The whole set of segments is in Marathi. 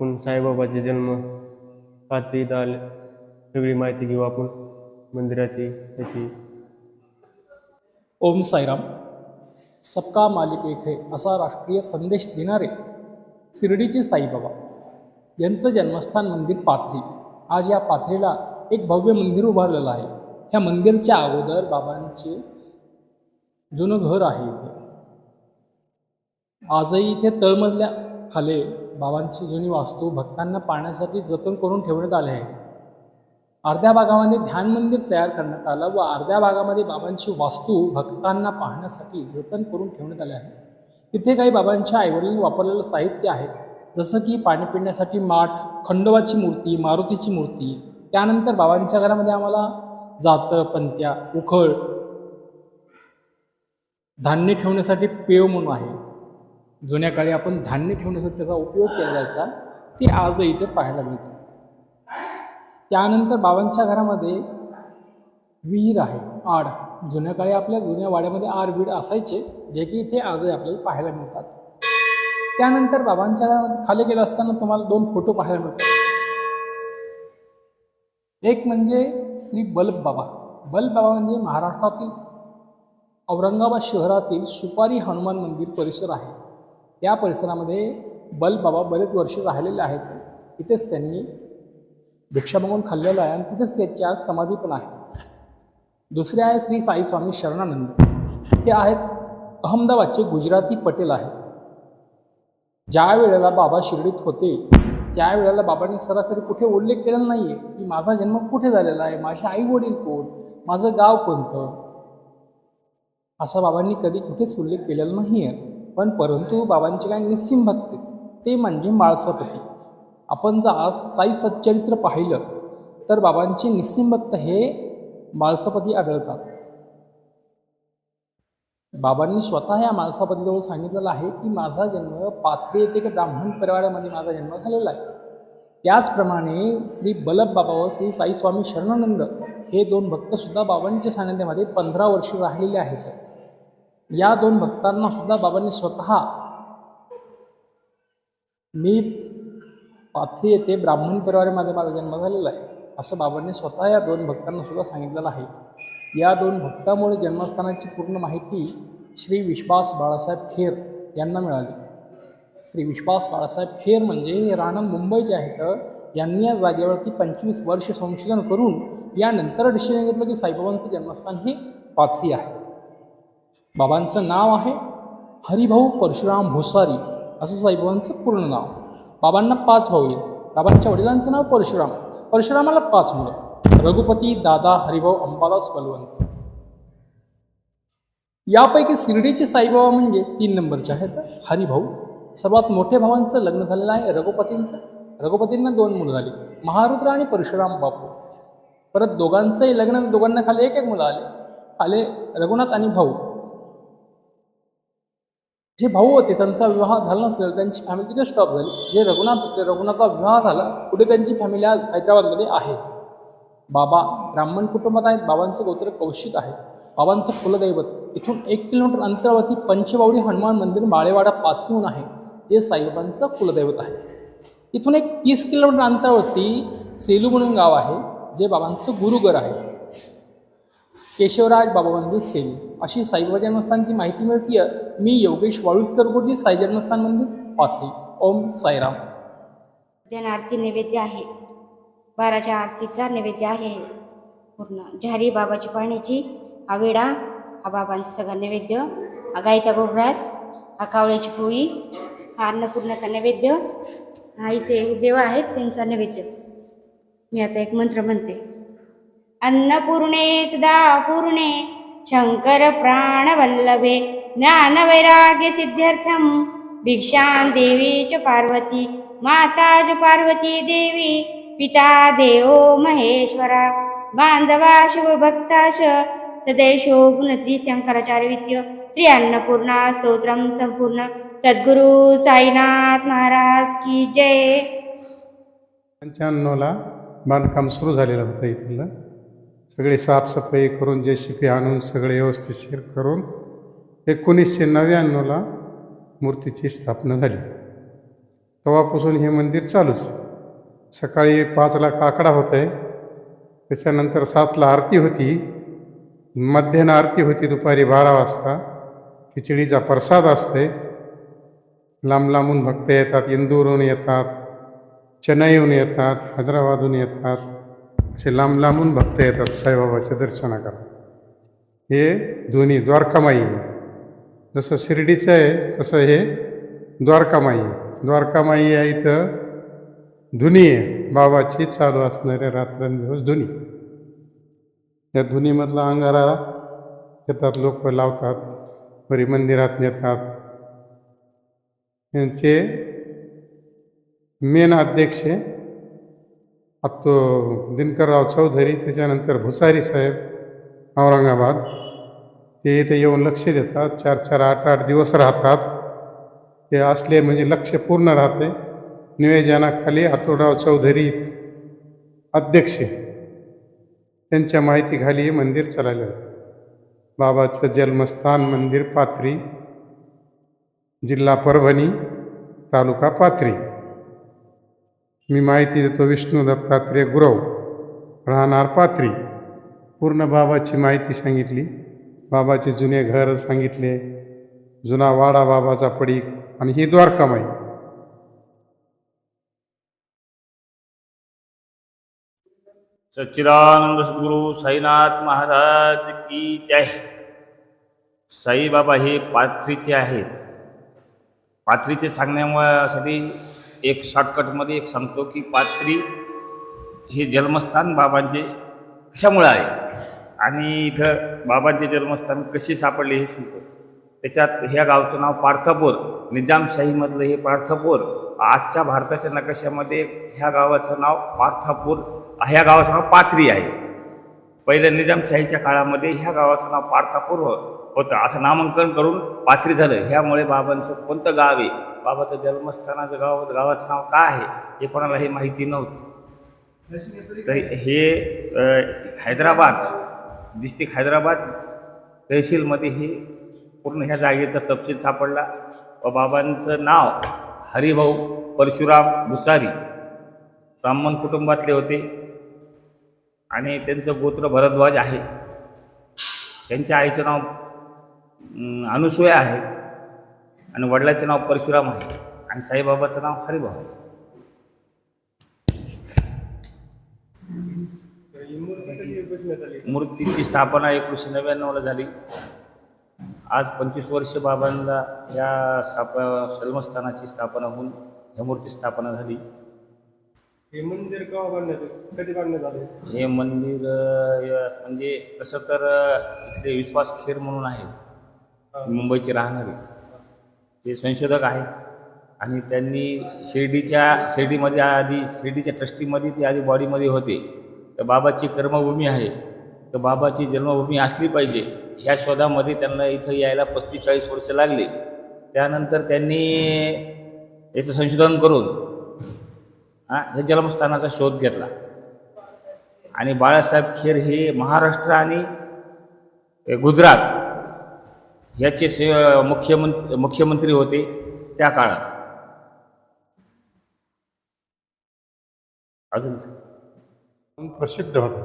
आपण साईबाबाचे जन्म पाचवी दाल सगळी माहिती घेऊ आपण मंदिराची त्याची ओम साईराम. सबका मालिक एक है असा राष्ट्रीय संदेश देणारे शिर्डीचे साईबाबा. यांचं जन्मस्थान मंदिर पाथरी. आज या पाथरीला एक भव्य मंदिर उभारलेलं आहे. ह्या मंदिरच्या अगोदर बाबांचे जुनं घर आहे इथे. आजही इथे तळमजल्या खाली बाबांची जुनी वास्तू भक्तांना पाहण्यासाठी जतन करून ठेवण्यात आले आहे. अर्ध्या भागामध्ये ध्यान मंदिर तयार करण्यात आलं व अर्ध्या भागामध्ये बाबांची वास्तू भक्तांना पाहण्यासाठी जतन करून ठेवण्यात आले आहे. तिथे काही बाबांच्या आईवडिलांनी वापरलेलं साहित्य आहे. जसं की पाणी पिण्यासाठी माठ खंडोबाची मूर्ती मारुतीची मूर्ती. त्यानंतर बाबांच्या घरामध्ये आम्हाला जातं पंत्या उखळ धान्य ठेवण्यासाठी पेव म्हणून आहे. जुन्या काळी आपण धान्य ठेवण्यासाठी त्याचा उपयोग केला जायचा ते आजही इथे पाहायला मिळतो. त्यानंतर बाबांच्या घरामध्ये विहीर आहे आड. जुन्या काळी आपल्या जुन्या वाड्यामध्ये आड बीड असायचे जे की इथे आजही आपल्याला पाहायला मिळतात. त्यानंतर बाबांच्या घरामध्ये खाली गेलं असताना तुम्हाला दोन फोटो पाहायला मिळतात. एक म्हणजे श्री बल्ब बाबा. बल्ब बाबा म्हणजे महाराष्ट्रातील औरंगाबाद शहरातील सुपारी हनुमान मंदिर परिसर आहे. त्या परिसरामध्ये बल बाबा बरेच वर्ष राहिलेले आहेत. तिथेच त्यांनी भिक्षा मागून खाल्लेलं आहे आणि तिथेच त्याच्या समाधी पण आहे. दुसरे आहे श्री साई स्वामी शरणानंद. हे आहेत अहमदाबादचे गुजराती पटेल आहेत. ज्या वेळेला बाबा शिर्डीत होते त्यावेळेला बाबांनी सरासरी कुठे उल्लेख केलेला नाही आहे की माझा जन्म कुठे झालेला आहे माझे आई वडील कोण माझं गाव कोणतं? असा बाबांनी कधी कुठेच उल्लेख केलेला नाही आहे पण परंतु बाबांचे काय निस्सिम भक्त ते म्हणजे माळसापती आपण जर आज साई सच्चरित्र पाहिलं तर बाबांचे निस्सिम भक्त हे माळसापती आढळतात. बाबांनी स्वतः या माळसापतीजवळ सांगितलेलं आहे की माझा जन्म पाथरी येथे एक ब्राह्मण परिवारामध्ये माझा जन्म झालेला आहे. त्याचप्रमाणे श्री बल्लभ बाबा व श्री साई स्वामी शरणानंद हे दोन भक्तसुद्धा बाबांच्या सानिध्यामध्ये पंधरा वर्ष राहिलेले आहेत. या दोन भक्तांना सुद्धा बाबांनी स्वतः मी पाथरी येथे ब्राह्मण परिवारामध्ये माझा जन्म झालेला आहे असं बाबांनी स्वतः या दोन भक्तांना सुद्धा सांगितलेलं आहे. या दोन भक्तामुळे जन्मस्थानाची पूर्ण माहिती श्री विश्वास बाळासाहेब खेर यांना मिळाली. श्री विश्वास बाळासाहेब खेर म्हणजे हे राहणं मुंबईचे आहेत यांनी या जागेवरती पंचवीस वर्ष संशोधन करून यानंतर डिसिजन घेतलं की साईबाबांचं जन्मस्थान हे पाथरी आहे. बाबांचं नाव आहे हरिभाऊ परशुराम भुसारी असं साईबाबांचं पूर्ण नाव. बाबांना पाच भाऊ आहेत. बाबांच्या वडिलांचं नाव परशुराम. परशुरामाला पाच मुलं. रघुपती दादा हरिभाऊ अंबादास बलवंत. यापैकी शिर्डीचे साईबाबा म्हणजे तीन नंबरचे आहेत हरिभाऊ. सर्वात मोठ्या भावांचं लग्न झालेलं आहे रघुपतींचं. रघुपतींना दोन मुलं झाली. महारुद्र आणि परशुराम बापू. परत दोघांचंही लग्न दोघांना खाली एक एक मुलं आले. आले रघुनाथ आणि भाऊ. जे भाऊ होते त्यांचा विवाह झाला नसलेला त्यांची फॅमिली तिथे स्टॉप झाली. जे रघुनाथ होते रघुनाथचा विवाह झाला कुठे त्यांची फॅमिली आज हैदराबादमध्ये आहे. बाबा ब्राह्मण कुटुंबात आहेत बाबांचं गोत्र कौशिक आहे. बाबांचं कुलदैवत इथून एक किलोमीटर अंतरावरती पंचबावडी हनुमान मंदिर माळेवाडा पाचहून आहे जे साईबाबांचं कुलदैवत आहे. इथून एक तीस किलोमीटर अंतरावरती सेलू म्हणून गाव आहे जे बाबांचं गुरुघर आहे. केशवराज बाबा मंदिर अशी साईबाबा जन्मस्थानची माहिती मिळते मी योगेश वाळुसकर गुरुजी साई जन्मस्थान मंदिर पाथरी. ओम साईराम. उद्यान आरती नैवेद्य आहे. बाराच्या आरतीचा नैवेद्य आहे. पूर्ण झारी बाबाची पाण्याची हा वेडा हा बाबांचा सगळा नैवेद्य हा गाईचा गोबरास हा कावळ्याची पोळी हा अन्नपूर्णाचा नैवेद्य हा इथे देव आहेत त्यांचा नैवेद्य. मी आता एक मंत्र म्हणते. अन्नपूर्णे सदापूर्णे शङ्करप्राणवल्लभे ज्ञानवैराग्यसिद्ध्यर्थं प्राणवल्लभे भिक्षां देवी च पार्वती माता च पार्वती देवी पिता देवो महेश्वरा बान्धवा शुभभक्ता च सदैशो गुणश्री शंकराचार्यवित्य श्री अन्नपूर्णा स्तोत्रं संपूर्ण सद्गुरु साईनाथ महाराज की जय। पंच्याण्णवला बांधकाम सुरू झालेलं होतं इथलं. सगळी साफसफाई करून जे सी पी आणून सगळे व्यवस्थितशीर करून एकोणीसशे नव्याण्णवला मूर्तीची स्थापना झाली. तेव्हापासून हे मंदिर चालूच. सकाळी पाचला काकडा होत आहे त्याच्यानंतर सातला आरती होती. मध्यान्ह आरती होती दुपारी बारा वाजता. खिचडीचा प्रसाद असते लांब लांबून भक्त येतात इंदूरहून येतात चेन्नईहून येतात हैदराबादहून येतात. असे लांब लांबून भक्त येतात साईबाबाच्या दर्शनाकरता. हे दोन्ही द्वारकामाई. जसं शिर्डीचं आहे तसं हे द्वारकामाई. द्वारकामाई आहे इथं धुनी आहे. बाबाची चालू असणारे रात्रंदिवस धुनी. या धुनीमधला अंगारा येतात लोक लावतात वरी मंदिरात नेतात. यांचे मेन अध्यक्ष आत्तो दिनकरराव चौधरी त्याच्यानंतर भुसारी साहेब औरंगाबाद. ते इथे येऊन लक्ष देतात. चार चार आठ आठ दिवस राहतात. ते असले म्हणजे लक्ष पूर्ण राहते. नियोजनाखाली आतुरराव चौधरी अध्यक्ष. त्यांच्या माहितीखाली हे मंदिर चाललेलं बाबाचं जन्मस्थान मंदिर पाथरी. जिल्हा परभणी तालुका पाथरी. मी माहिती देतो विष्णू दत्तात्रय गुरव राहणार पात्री पूर्ण बाबाची माहिती सांगितली. बाबाचे जुने घर सांगितले. जुना वाडा बाबाचा पडीक आणि ही द्वारकामाई. सच्चिदानंद सद्गुरू साईनाथ महाराज की जय. साईबाबा हे पाथरीचे आहेत. पाथरीचे सांगण्यासाठी एक शॉर्टकटमध्ये एक सांगतो की पात्री हे जन्मस्थान बाबांचे कशामुळं आहे? आणि इथं बाबांचे जन्मस्थान कसे सापडले हे सांगतो. त्याच्यात ह्या गावचं नाव पार्थपूर निजामशाहीमधलं हे पार्थपूर आजच्या भारताच्या नकाशामध्ये ह्या गावाचं नाव पार्थापूर ह्या गावाचं नाव पाथरी आहे. पहिल्या निजामशाहीच्या काळामध्ये ह्या गावाचं नाव पार्थापूर होतं. असं नामांकन करून पाथरी झालं. ह्यामुळे बाबांचं कोणतं गाव आहे? बाबाचं जन्मस्थानाचं गाव गावाचं नाव का आहे हे कोणालाही माहिती नव्हतं. तर हे हैदराबाद डिस्ट्रिक्ट हैदराबाद तहसीलमध्ये हे पूर्ण ह्या जागेचा तपशील सापडला. व बाबांचं नाव हरिभाऊ परशुराम भुसारी ब्राह्मण कुटुंबातले होते. आणि त्यांचं गोत्र भरद्वाज आहे. त्यांच्या आईचं नाव अनुसूया आहे. आणि वडिलाचं नाव परशुराम आहे आणि साईबाबाचं नाव हरिभाऊ आहे. मूर्तीची स्थापना एकोणीसशे नव्याण्णवला झाली. आज पंचवीस वर्ष बाबांना या स्थाप जन्मस्थानाची स्थापना होऊन ह्या मूर्ती स्थापना झाली. हे मंदिर केव्हा बांधण्यात कधी बांधण्यात आले? हे मंदिर म्हणजे तसं तर इथले विश्वास खेर म्हणून आहे मुंबईचे राहणारे. ते संशोधक आहे. आणि त्यांनी शिर्डीच्या शिर्डीमध्ये आधी शिर्डीच्या ट्रस्टीमध्ये ते आधी बॉडीमध्ये होते. तर बाबाची कर्मभूमी आहे. तर बाबाची जन्मभूमी असली पाहिजे. ह्या शोधामध्ये त्यांना इथं यायला पस्तीस चाळीस वर्ष लागले. त्यानंतर त्यांनी याचं संशोधन करून हा ह्या जन्मस्थानाचा शोध घेतला. आणि बाळासाहेब खेर हे महाराष्ट्र आणि गुजरात याचे से मुख्यमंत्री मुख्यमंत्री होते त्या काळात. अजून प्रसिद्ध होता.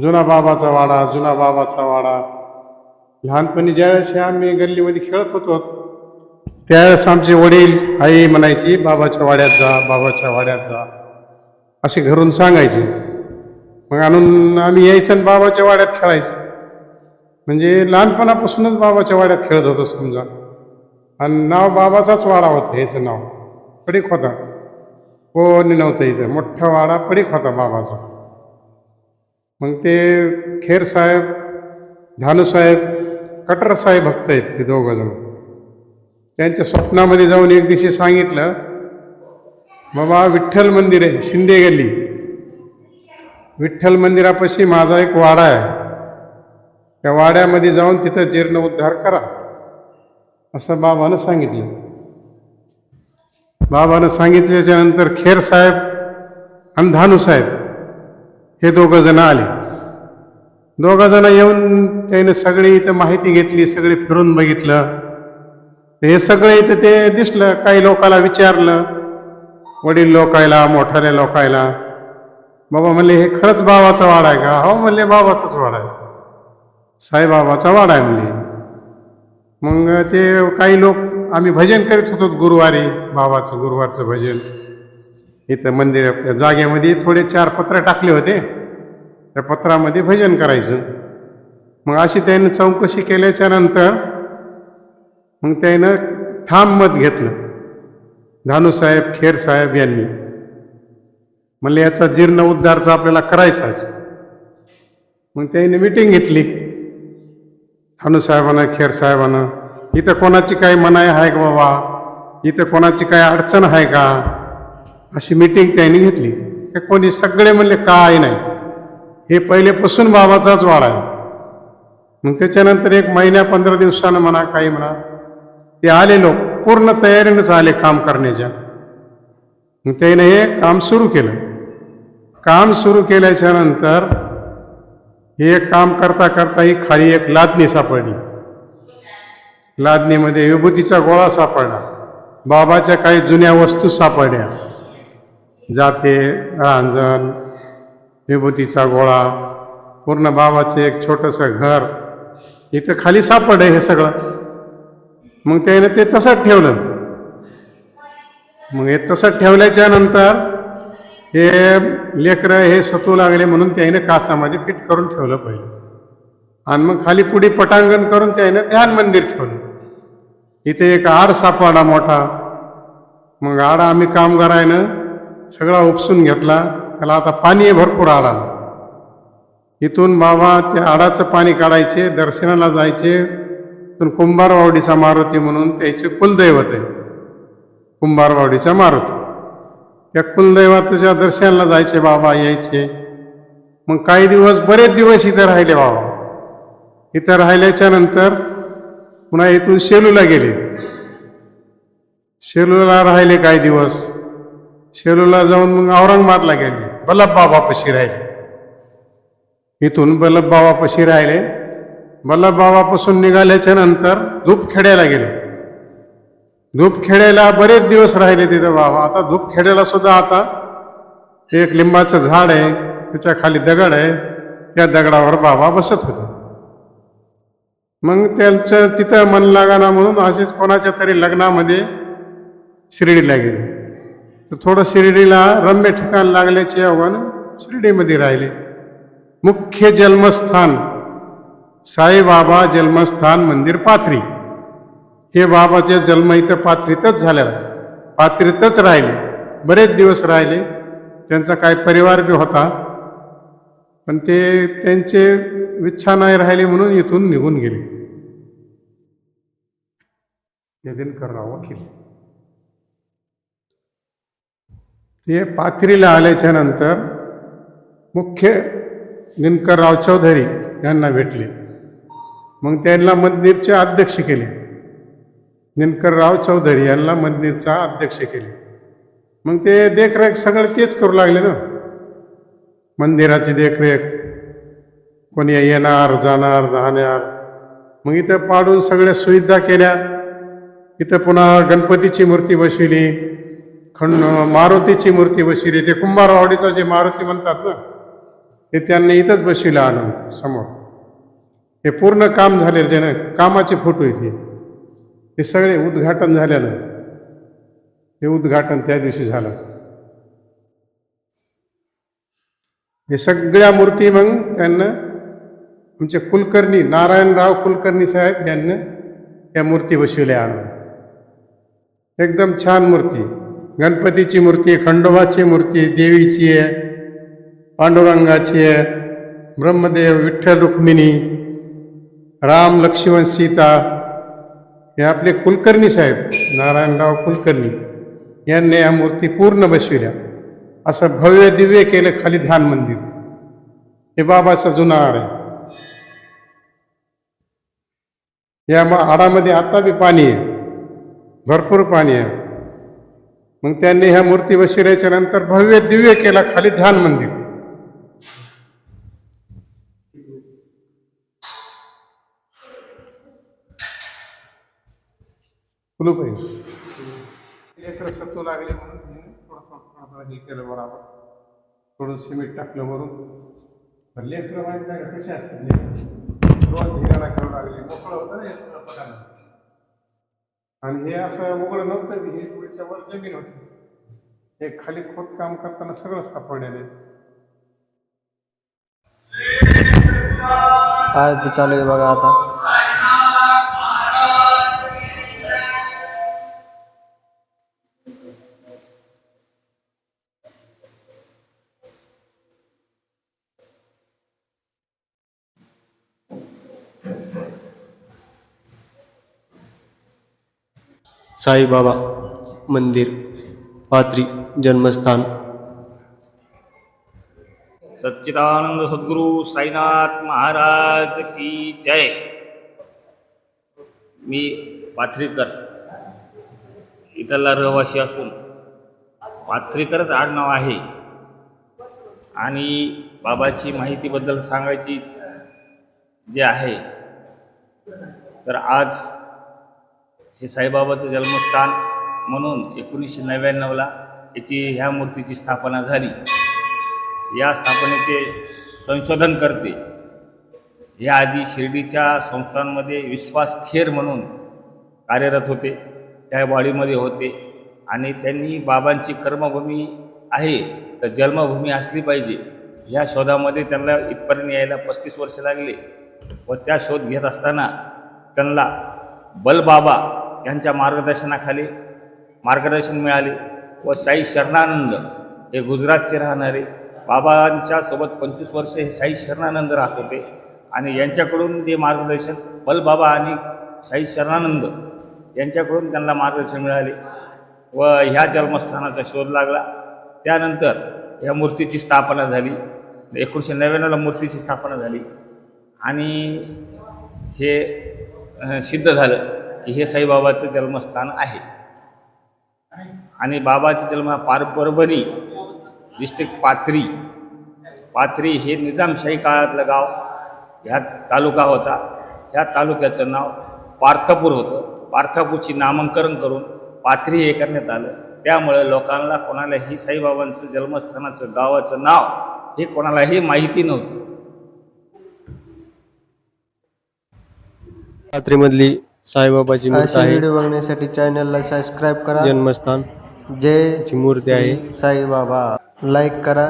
जुना बाबाचा वाडा जुना बाबाचा वाडा. लहानपणी ज्यावेळेस हे आम्ही गल्लीमध्ये खेळत होतो त्यावेळेस आमचे वडील आई म्हणायची बाबाच्या वाड्यात जा बाबाच्या वाड्यात जा. असे घरून सांगायचे. मग आणून आम्ही यायचं आणि बाबाच्या वाड्यात खेळायचं. म्हणजे लहानपणापासूनच बाबाच्या वाड्यात खेळत होतो समजा. आणि नाव बाबाचाच वाडा होता ह्याचं नाव. पडीक होता. कोणी नव्हतं इथं. मोठा वाडा पडीक होता बाबाचा. मग ते खेर साहेब धानूसाहेब कटर साहेब भक्त आहेत ते दोघंजण. त्यांच्या स्वप्नामध्ये जाऊन एक दिवशी सांगितलं बाबा विठ्ठल मंदिर आहे शिंदे गल्ली विठ्ठल मंदिरापाशी माझा एक वाडा आहे. त्या वाड्यामध्ये जाऊन तिथं जीर्ण उद्धार करा असं बाबानं सांगितलं. बाबानं सांगितल्याच्या नंतर खेर साहेब आणि धानू साहेब हे दोघं जण आले. दोघं जण येऊन त्याने सगळी इथं माहिती घेतली सगळे फिरून बघितलं. हे सगळे इथं ते दिसलं काही लोकाला विचारलं वडील लोकायला मोठाल्या लोकायला. बाबा म्हणले हे खरंच बाबाचा वाडा आहे का? हो म्हणले बाबाचाच वाडा आहे. साईबाबाचा वाडा आहे म्हणले. मग ते काही लोक आम्ही भजन करीत होतो गुरुवारी बाबाचं गुरुवारचं भजन. इथं मंदिर जागेमध्ये थोडे चार पत्र टाकले होते. त्या पत्रामध्ये भजन करायचं. मग अशी त्यानं चौकशी केल्याच्यानंतर मग त्यानं ठाम मत घेतलं. धानूसाहेब खेरसाहेब यांनी. म्हणले याचा जीर्ण उद्धारचा आपल्याला करायचाच. मग त्याने मिटिंग घेतली. धानूसाहेबांना खेरसाहेबांना इथं कोणाची काही मनाई आहे का बाबा? इथं कोणाची काही अडचण आहे का? अशी मिटिंग त्यांनी घेतली. हे कोणी सगळे म्हणले काय नाही. हे पहिलेपासून बाबाचाच वाडा आहे. मग त्याच्यानंतर एक महिन्या पंधरा दिवसानं म्हणा काही म्हणा ते आले लोक पूर्ण तयारीनंच आले काम करण्याच्या. मग त्याने हे काम सुरू केलं. काम सुरू केल्याच्यानंतर हे काम करता करता ही खाली एक लादणी सापडली. लादणीमध्ये विभूतीचा गोळा सापडला. बाबाच्या काही जुन्या वस्तू सापडल्या. जाते रांजण विभूतीचा गोळा पूर्ण बाबाचं एक छोटंसं घर. इथं खाली सापडलं हे सगळं. मग त्याने ते तसंच ठेवलं. मग हे तसंच ठेवल्याच्या नंतर हे लेकरं हे सतू लागले म्हणून त्याने काचामध्ये फिट करून ठेवलं पहिलं. आणि मग खाली पुढे पटांगण करून त्याने ध्यान मंदिर ठेवलं. इथे एक आड सापाडा मोठा. मग आडा आम्ही कामगारायनं सगळा उपसून घेतला. त्याला आता पाणी भरपूर आडा इथून बाबा त्या आडाचं पाणी काढायचे दर्शनाला जायचे. इथून कुंभारवावडीचा मारुती म्हणून त्याचे कुलदैवत आहे. कुंभारवावडीचा मारुती. या कुलदैवताच्या दर्शनाला जायचे बाबा यायचे. मग काही दिवस बरेच दिवस इथं राहिले बाबा. इथं राहिल्याच्या नंतर पुन्हा इथून शेलूला गेले. शेलूला राहिले काही दिवस. शेलूला जाऊन मग औरंगाबादला गेले. बल्लभ बाबापाशी राहिले. इथून बल्लभ बाबापाशी राहिले. बल्लभ बाबापासून निघाल्याच्या नंतर धूपखेड्याला गेले. धूपखेड्याला बरेच दिवस राहिले तिथं बाबा. आता धूपखेड्याला सुद्धा आता एक लिंबाचं झाड आहे त्याच्याखाली दगड आहे. त्या दगडावर बाबा बसत होते. मग त्यांचं तिथं मन लागाना म्हणून असेच कोणाच्या तरी लग्नामध्ये शिर्डीला गेले. तर थोडं शिर्डीला रम्य ठिकाण लागल्याचे आव्हान शिर्डीमध्ये राहिले. मुख्य जन्मस्थान साईबाबा जन्मस्थान मंदिर पाथरी. हे बाबाचे जन्म इथं पात्रीतच झाल्या पात्रीतच राहिले. बरेच दिवस राहिले. त्यांचा काय परिवार बी होता. पण ते त्यांचे इच्छा नाही राहिली म्हणून इथून निघून गेले. हे दिनकरराव वकील ते पाथरीला आल्याच्यानंतर मुख्य दिनकरराव चौधरी यांना भेटले. मग त्यांना मंदिरचे अध्यक्ष केले. दिनकरराव चौधरी यांना मंदिरचा अध्यक्ष केले. मग ते देखरेख सगळं तेच करू लागले ना. मंदिराची देखरेख कोणी येणार जाणार राहणार. मग इथं पाडून सगळ्या सुविधा केल्या. इथं पुन्हा गणपतीची मूर्ती बसविली. खंड मारुतीची मूर्ती बसविली. ते कुंभारवाडीचं जे मारुती म्हणतात ना ते त्यांनी इथंच बसविलं आणून समोर. हे पूर्ण काम झाले जे ना कामाचे फोटो इथे. हे सगळे उद्घाटन झालेलं हे उद्घाटन त्या दिवशी झालं. हे सगळ्या मूर्ती मग त्यांना आमचे कुलकर्णी नारायणराव कुलकर्णी साहेब यांनी या मूर्ती बसविल्या आणून. एकदम छान मूर्ती. गणपतीची मूर्ती खंडोबाची मूर्ती देवीची आहे पांडुरंगाची आहे ब्रह्मदेव विठ्ठल रुक्मिणी राम लक्ष्मण सीता हे आपले कुलकर्णी साहेब नारायणराव कुलकर्णी यांनी या मूर्ती पूर्ण बसविल्या. असं भव्य दिव्य केलं खाली ध्यान मंदिर. हे बाबाचा जुना आड आहे. या आडामध्ये आता बी पाणी आहे. भरपूर पाणी आहे. मग त्यांनी ह्या मूर्ती बसविल्याच्या नंतर भव्य दिव्य केला खाली ध्यान मंदिर. कुलूप आहे लेकरं सत्व लागले म्हणून मी थोडं थोडं थोडं हे केलं बरोबर थोडं सिमेंट टाकलं वरून. लेकरं माहिती नाही कसे असतात लेकरं. दोन लागले. मोकळं होतं ना हे सगळं बघायला आणि हे असं उघडं नव्हतं की हे पुढच्या वर जमीन होती. हे खाली खोदकाम करताना सगळं सापडलेलं आहे. आरती चालू आहे बघा आता. साईबाबा मंदिर पात्री जन्मस्थान. सच्चिदानंद सद्गुरू साईनाथ महाराज की जय. मी पाथरीकर. इथला रहिवासी असून पाथरीकरच आडनाव आहे. आणि बाबाची माहितीबद्दल सांगायची जे आहे तर आज हे साईबाबाचं जन्मस्थान म्हणून एकोणीसशे नव्याण्णवला याची ह्या मूर्तीची स्थापना झाली. या स्थापनेचे संशोधन करते. याआधी शिर्डीच्या संस्थांमध्ये विश्वास खेर म्हणून कार्यरत होते. त्या वाडीमध्ये होते. आणि त्यांनी बाबांची कर्मभूमी आहे तर जन्मभूमी असली पाहिजे. या शोधामध्ये त्यांना इथपर्यंत यायला पस्तीस वर्ष लागले व त्या शोध घेत असताना त्यांना बलबाबा यांच्या मार्गदर्शनाखाली मार्गदर्शन मिळाले व साई शरणानंद हे गुजरातचे राहणारे. बाबांच्या सोबत पंचवीस वर्ष हे साई शरणानंद राहत होते. आणि यांच्याकडून जे मार्गदर्शन बलबाबा आणि साई शरणानंद यांच्याकडून त्यांना मार्गदर्शन मिळाले व ह्या जन्मस्थानाचा शोध लागला. त्यानंतर ह्या मूर्तीची स्थापना झाली. एकोणीसशे नव्याण्णवला मूर्तीची स्थापना झाली. आणि हे सिद्ध झालं. की हे साईबाबाचं जन्मस्थान आहे. आणि बाबाचे जन्म पार परभणी डिस्ट्रिक्ट पाथरी. पाथरी हे निजामशाही काळातलं गाव. ह्या तालुका होता. ह्या तालुक्याचं नाव पार्थपूर होतं. पार्थपूरची नामांकरण करून पाथरी हे करण्यात आलं. त्यामुळे लोकांना कोणालाही साईबाबांचं जन्मस्थानाचं गावाचं नाव हे कोणालाही माहिती नव्हतं. पाथरीमधली साईबाबाची मूर्ती असे आहे. व्हिडिओ बघण्यासाठी चॅनलला सबस्क्राईब करा. जन्मस्थान जय ची मूर्ती आहे. साईबाबा. लाईक करा